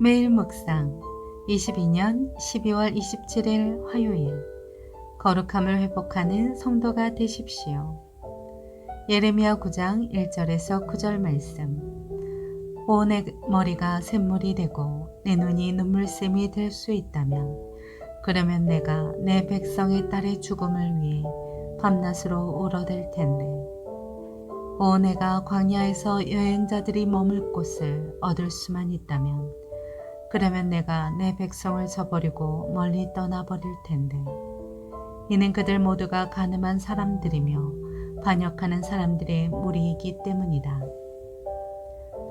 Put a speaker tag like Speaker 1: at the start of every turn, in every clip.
Speaker 1: 매일 묵상 22년 12월 27일 화요일. 거룩함을 회복하는 성도가 되십시오. 예레미야 9장 1절에서 9절 말씀. 오 내 머리가 샘물이 되고 내 눈이 눈물샘이 될 수 있다면 그러면 내가 내 백성의 딸의 죽음을 위해 밤낮으로 울어댈 텐데. 오 내가 광야에서 여행자들이 머물 곳을 얻을 수만 있다면 그러면 내가 내 백성을 저버리고 멀리 떠나버릴 텐데 이는 그들 모두가 가늠한 사람들이며 반역하는 사람들의 무리이기 때문이다.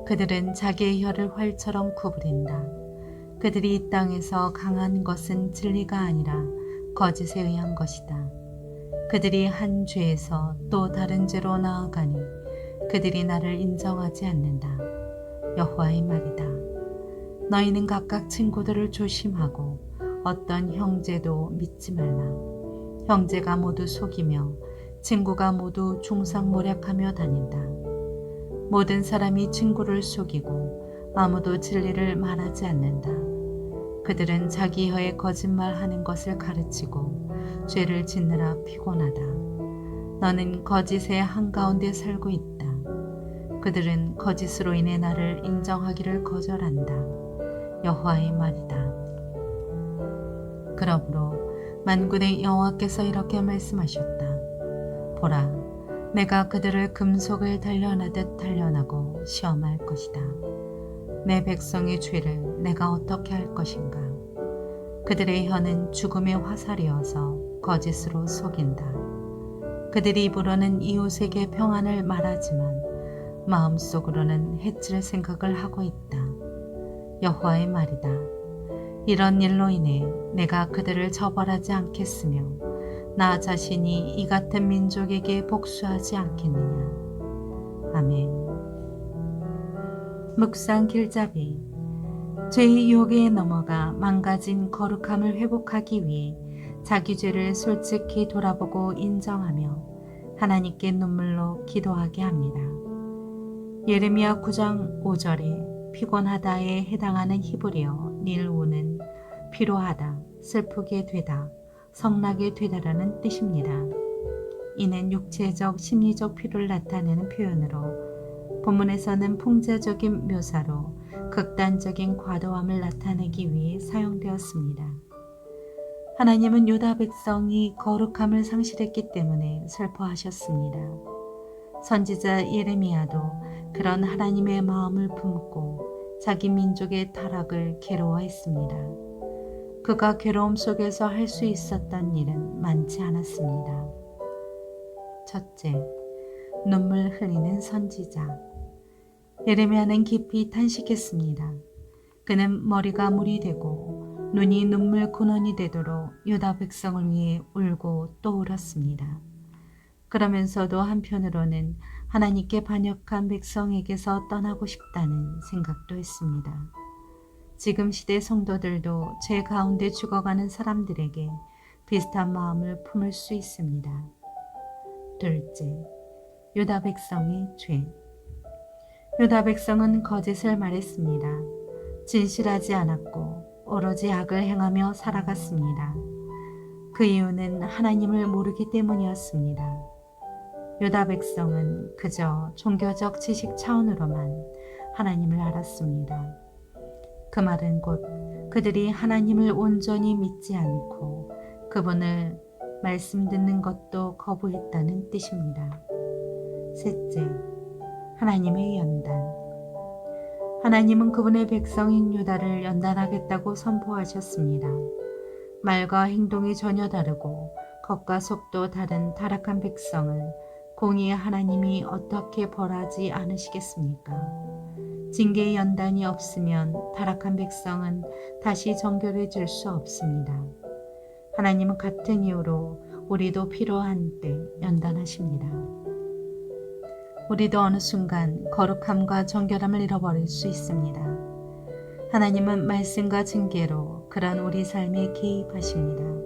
Speaker 1: 그들은 자기의 혀를 활처럼 구부린다. 그들이 이 땅에서 강한 것은 진리가 아니라 거짓에 의한 것이다. 그들이 한 죄에서 또 다른 죄로 나아가니 그들이 나를 인정하지 않는다. 여호와의 말이다. 너희는 각각 친구들을 조심하고 어떤 형제도 믿지 말라. 형제가 모두 속이며 친구가 모두 중상모략하며 다닌다. 모든 사람이 친구를 속이고 아무도 진리를 말하지 않는다. 그들은 자기 혀에 거짓말하는 것을 가르치고 죄를 짓느라 피곤하다. 너는 거짓의 한가운데 살고 있다. 그들은 거짓으로 인해 나를 인정하기를 거절한다. 여호와의 말이다. 그러므로 만군의 여호와께서 이렇게 말씀하셨다. 보라, 내가 그들을 금속을 단련하듯 단련하고 시험할 것이다. 내 백성의 죄를 내가 어떻게 할 것인가? 그들의 혀는 죽음의 화살이어서 거짓으로 속인다. 그들이 입으로는 이웃에게 평안을 말하지만 마음속으로는 해칠 생각을 하고 있다. 여호와의 말이다. 이런 일로 인해 내가 그들을 처벌하지 않겠으며 나 자신이 이 같은 민족에게 복수하지 않겠느냐. 아멘. 묵상 길잡이 죄의 유혹에 넘어가 망가진 거룩함을 회복하기 위해 자기 죄를 솔직히 돌아보고 인정하며 하나님께 눈물로 기도하게 합니다. 예레미야 9장 5절에 피곤하다에 해당하는 히브리어 닐우는 피로하다, 슬프게 되다, 성나게 되다라는 뜻입니다. 이는 육체적, 심리적 피로를 나타내는 표현으로 본문에서는 풍자적인 묘사로 극단적인 과도함을 나타내기 위해 사용되었습니다. 하나님은 유다 백성이 거룩함을 상실했기 때문에 슬퍼하셨습니다. 선지자 예레미야도 그런 하나님의 마음을 품고 자기 민족의 타락을 괴로워했습니다. 그가 괴로움 속에서 할 수 있었던 일은 많지 않았습니다. 첫째, 눈물 흘리는 선지자. 예레미야는 깊이 탄식했습니다. 그는 머리가 물이 되고 눈이 눈물 근원이 되도록 유다 백성을 위해 울고 또 울었습니다. 그러면서도 한편으로는 하나님께 반역한 백성에게서 떠나고 싶다는 생각도 했습니다. 지금 시대 성도들도 죄 가운데 죽어가는 사람들에게 비슷한 마음을 품을 수 있습니다. 둘째, 유다 백성의 죄. 유다 백성은 거짓을 말했습니다. 진실하지 않았고 오로지 악을 행하며 살아갔습니다. 그 이유는 하나님을 모르기 때문이었습니다. 유다 백성은 그저 종교적 지식 차원으로만 하나님을 알았습니다. 그 말은 곧 그들이 하나님을 온전히 믿지 않고 그분을 말씀 듣는 것도 거부했다는 뜻입니다. 셋째, 하나님의 연단. 하나님은 그분의 백성인 유다를 연단하겠다고 선포하셨습니다. 말과 행동이 전혀 다르고 겉과 속도 다른 타락한 백성을 공의의 하나님이 어떻게 벌하지 않으시겠습니까? 징계의 연단이 없으면 타락한 백성은 다시 정결해질 수 없습니다. 하나님은 같은 이유로 우리도 필요한 때 연단하십니다. 우리도 어느 순간 거룩함과 정결함을 잃어버릴 수 있습니다. 하나님은 말씀과 징계로 그런 우리 삶에 개입하십니다.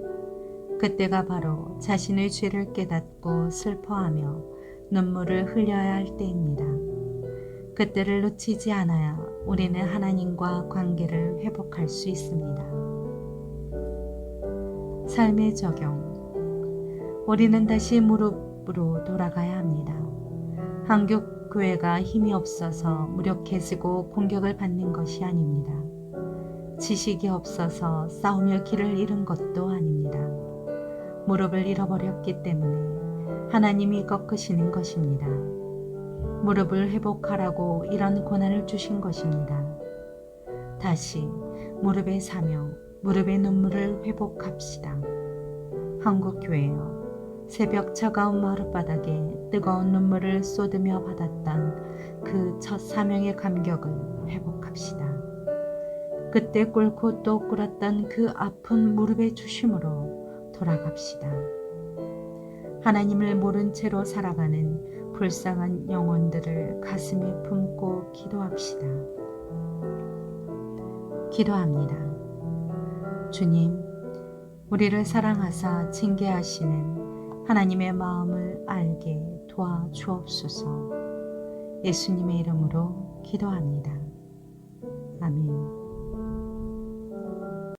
Speaker 1: 그때가 바로 자신의 죄를 깨닫고 슬퍼하며 눈물을 흘려야 할 때입니다. 그때를 놓치지 않아야 우리는 하나님과 관계를 회복할 수 있습니다. 삶의 적용. 우리는 다시 무릎으로 돌아가야 합니다. 한국 교회가 힘이 없어서 무력해지고 공격을 받는 것이 아닙니다. 지식이 없어서 싸우며 길을 잃은 것도 아닙니다. 무릎을 잃어버렸기 때문에 하나님이 꺾으시는 것입니다. 무릎을 회복하라고 이런 고난을 주신 것입니다. 다시 무릎의 사명, 무릎의 눈물을 회복합시다. 한국교회여 새벽 차가운 마룻바닥에 뜨거운 눈물을 쏟으며 받았던 그 첫 사명의 감격을 회복합시다. 그때 꿇고 또 꿇었던 그 아픈 무릎의 주심으로 돌아갑시다. 하나님을 모른 채로 살아가는 불쌍한 영혼들을 가슴에 품고 기도합시다. 기도합니다. 주님, 우리를 사랑하사 징계하시는 하나님의 마음을 알게 도와 주옵소서. 예수님의 이름으로 기도합니다. 아멘.